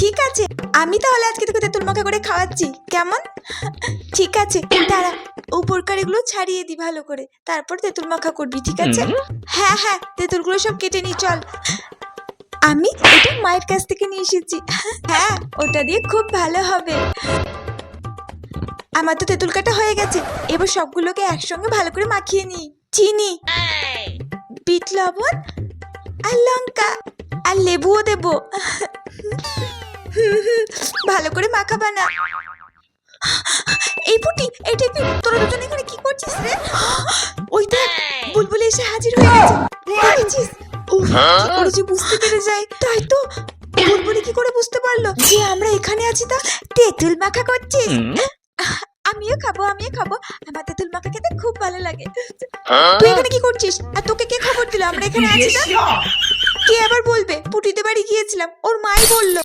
ঠিক আছে আমি তাহলে আজকে তোকে তেঁতুল মাখা করে খাওয়াচ্ছি কেমন? ঠিক আছে দাঁড়া উপরকার এগুলো ছাড়িয়ে দি ভালো করে তারপর তেঁতুল মাখা করবি ঠিক আছে? হ্যাঁ হ্যাঁ তেঁতুলগুলো সব কেটে নি চল। আমি এটা মায়ের কাছ থেকে নিয়ে এসেছি হ্যাঁ ওটা দিয়ে খুব ভালো হবে। আমার তো তেঁতুল কাটা হয়ে গেছে এবার সবগুলোকে একসঙ্গে ভালো করে মাখিয়ে নি চিনি বিট লবণ আর লঙ্কা আর লেবুও দেবো। ভালো করে মাখাবা না। এই পুটি এটা কি তোরা দুজন এখানে কি করছিস রে? ওই দেখ বুলবুলি এসে হাজির হয়ে গেছে। দেখেছিস? উফ, কি করে যে বুঝতে পেরে যায়। তাই তো বুলবুলি কি করে বুঝতে পারল যে আমরা এখানে আছি তা তেঁতুল মাখা করছিস আমিও খাব আমিও খাব। আমার তেঁতুল মাখা খেতে খুব ভালো লাগে। তুই এখানে কি করছিস? আর তোকে কে খবর দিল? আমরা এখানে আছি না কে আবার বলবে? পুটিতে বাড়ি গিয়েছিলাম। ওর মাই বলল।